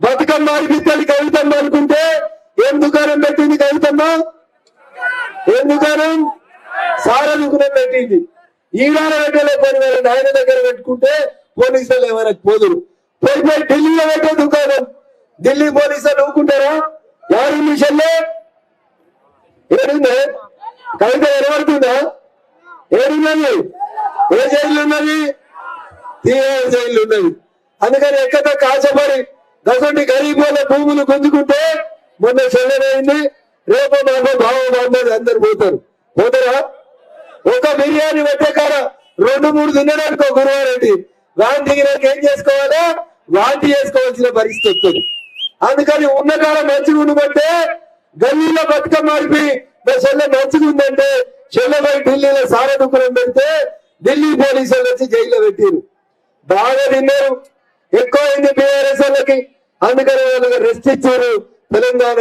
బతుకమ్మ బిడ్డలు కవితమ్మ అనుకుంటే ఏం దుకాణం పెట్టింది కవితమ్మ ఏం దుకాణం? సారా దుకాణం పెట్టింది. ఈనాడ పెట్టలే పని వాళ్ళ నాయన దగ్గర పెట్టుకుంటే పోలీసులు ఏమైనా పోదురు. పోయి పోయి ఢిల్లీలో పెట్టే దుకాణం. ఢిల్లీ పోలీసులు ఊరుకుంటారా? ఎవరి మిషన్లే? ఏడుందే? కవిత ఎరబడుతుందా ఏడున్నది. ఏ జైలు ఉన్నది తీరే జైలు ఉన్నది అందుకని ఎక్కడ కాచపడి దసండి గరీబ్ వాళ్ళ భూములు గుంజుకుంటే మొన్న చెల్లెమైంది రేపు మాకు భావం బాగుంది అందరు పోతారు. పోతారా? ఒక బిర్యానీ పెట్టే కాడ రెండు మూడు తినడానికి ఒక గురువారెడ్డి వాంతి దిగినాక ఏం చేసుకోవాలా? వాంతి చేసుకోవాల్సిన పరిస్థితి వస్తుంది. అందుకని ఉన్న కాడ మంచిగా ఉండబట్టే గల్లీలో బతుక మారిపి నా చెల్లె మంచిగా ఉందంటే చెల్లెపై ఢిల్లీలో సారదుకులం దుకాణం పెడితే ఢిల్లీ పోలీసులు వచ్చి జైల్లో పెట్టారు. బాగా తిన్నారు. ఎక్కువ అయింది బీఆర్ఎస్ వాళ్ళకి. అందుకని వాళ్ళకి రెస్ట్ ఇచ్చారు. తెలంగాణ